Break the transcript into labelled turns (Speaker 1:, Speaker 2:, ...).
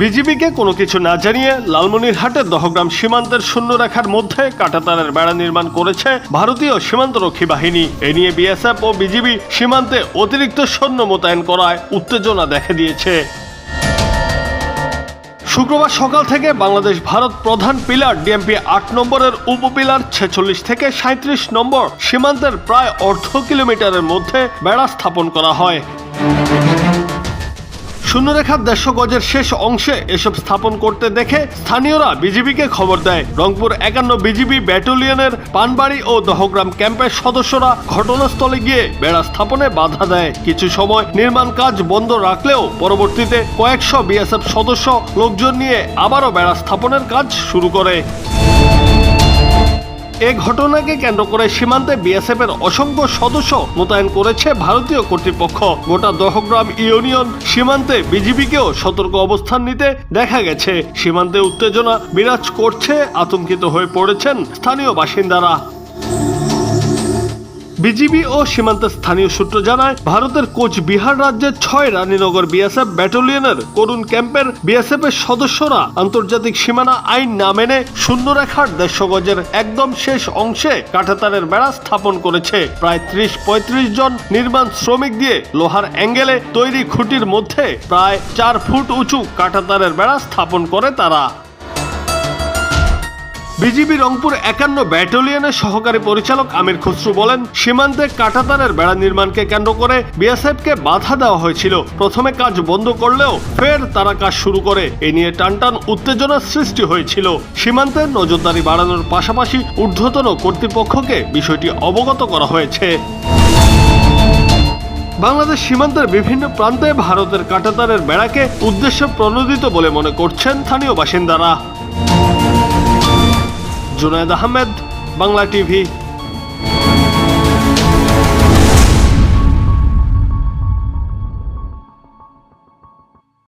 Speaker 1: বিজিবিকে কোনো কিছু না জানিয়ে লালমনিরহাটের দহগ্রাম সীমান্তের শূন্যরেখার মধ্যে কাটাতারের বেড়া নির্মাণ করেছে ভারতীয় সীমান্তরক্ষী বাহিনী। এ নিয়ে বিএসএফ ও বিজিবি সীমান্তে অতিরিক্ত সৈন্য মোতায়েন করায় উত্তেজনা দেখা দিয়েছে। শুক্রবার সকাল থেকে বাংলাদেশ ভারত প্রধান পিলার ডিএমপি আট নম্বরের উপপিলার ছেচল্লিশ থেকে সাঁত্রিশ নম্বর সীমান্তের প্রায় অর্ধ কিলোমিটারের মধ্যে বেড়া স্থাপন করা হয়। শূন্যরেখার দেড়শো গজের শেষ অংশে এসব স্থাপন করতে দেখে স্থানীয়রা বিজিবিকে খবর দেয়। রংপুর একান্ন বিজিবি ব্যাটালিয়নের পানবাড়ি ও দহগ্রাম ক্যাম্পের সদস্যরা ঘটনাস্থলে গিয়ে বেড়া স্থাপনে বাধা দেয়। কিছু সময় নির্মাণ কাজ বন্ধ রাখলেও পরবর্তীতে কয়েকশো বিএসএফ সদস্য লোকজন নিয়ে আবারও বেড়া স্থাপনের কাজ শুরু করে। এ ঘটনাকে কেন্দ্র করে সীমান্তে বিএসএফ এর অসংখ্য সদস্য মোতায়েন করেছে ভারতীয় কর্তৃপক্ষ। গোটা দহগ্রাম ইউনিয়ন সীমান্তে বিজিবিকেও সতর্ক অবস্থান নিতে দেখা গেছে। সীমান্তে উত্তেজনা বিরাজ করছে, আতঙ্কিত হয়ে পড়েছেন স্থানীয় বাসিন্দারা। বিজিবি ও সীমান্তের স্থানীয় সূত্র জানায়, ভারতের কোচবিহার রাজ্যের ছয় রানীনগর বিএসএফ ব্যাটালিয়নের করুণ ক্যাম্পের বিএসএফ এর সদস্যরা আন্তর্জাতিক সীমানা আইন না মেনে শূন্যরেখার দেড়শো গজের একদম শেষ অংশে কাঁটাতারের বেড়া স্থাপন করেছে। প্রায় ত্রিশ পঁয়ত্রিশ জন নির্মাণ শ্রমিক দিয়ে লোহার অ্যাঙ্গেলে তৈরি খুঁটির মধ্যে প্রায় চার ফুট উঁচু কাঁটাতারের বেড়া স্থাপন করে তারা। বিজিবি রংপুর একান্ন ব্যাটালিয়নের সহকারী পরিচালক আমির খসরু বলেন, সীমান্তে কাঁটাতারের বেড়া নির্মাণকে কেন্দ্র করে বিএসএফকে বাধা দেওয়া হয়েছিল। প্রথমে কাজ বন্ধ করলেও ফের তারা কাজ শুরু করে। এ নিয়ে টানটান উত্তেজনার সৃষ্টি হয়েছিল। সীমান্তে নজরদারি বাড়ানোর পাশাপাশি ঊর্ধ্বতন কর্তৃপক্ষকে বিষয়টি অবগত করা হয়েছে। বাংলাদেশ সীমান্তের বিভিন্ন প্রান্তে ভারতের কাঁটাতারের বেড়াকে উদ্দেশ্য প্রণোদিত বলে মনে করছেন স্থানীয় বাসিন্দারা। জুনায়দ আহমেদ বাংলা টিভি